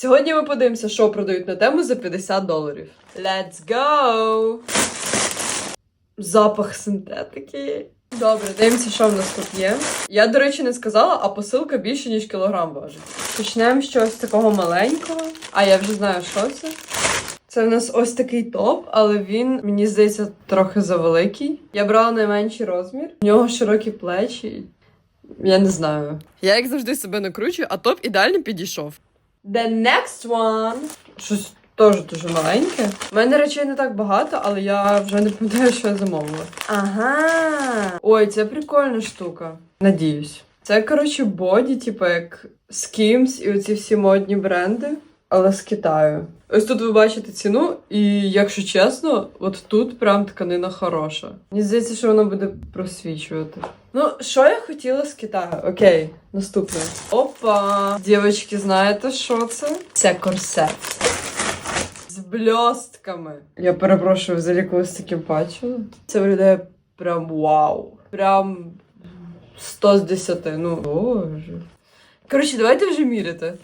Сьогодні ми подивимося, що продають на тему за 50 доларів. Let's go! Запах синтетики. Добре, дивимося, що в нас тут є. Я, до речі, не сказала, а посилка більше, ніж кілограм важить. Почнемо з чогось такого маленького. А я вже знаю, що це. Це в нас ось такий топ, але він, мені здається, трохи завеликий. Я брала найменший розмір. В нього широкі плечі. Я не знаю. Я як завжди себе накручую, а топ ідеально підійшов. The next one. Щось теж дуже маленьке. У мене речей не так багато, але я вже не пам'ятаю, що я замовила. Ага. Ой, це прикольна штука. Надіюсь. Це, коротше, боді, типу, як Skims і оці всі модні бренди, але з Китаю. Ось тут ви бачите ціну, і якщо чесно, от тут прям тканина хороша. Мені здається, що вона буде просвічувати. Ну, що я хотіла з Китаю? Окей, наступне. Опа! Дівчатки, знаєте, що це? Це корсет. З бльостками. Я перепрошую, взагалі колись таким бачила. Це виглядає прям вау. Прям 100 з 10. Ну, боже. Коротше, давайте вже міряти.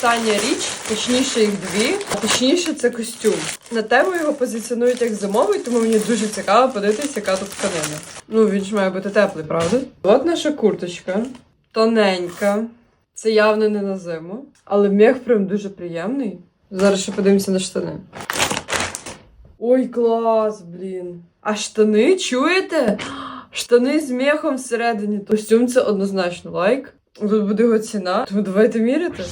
Остання річ, точніше їх дві, точніше це костюм. На тему його позиціонують як зимовий, тому мені дуже цікаво подивитися, яка тут тканина. Ну, він ж має бути теплий, правда? От наша курточка. Тоненька. Це явно не на зиму, але мех прям дуже приємний. Зараз ще подивимося на штани. Ой, клас, блін. А штани, чуєте? Штани з мехом всередині. Костюм це однозначно лайк. Тут буде його ціна. Тому давайте міряти.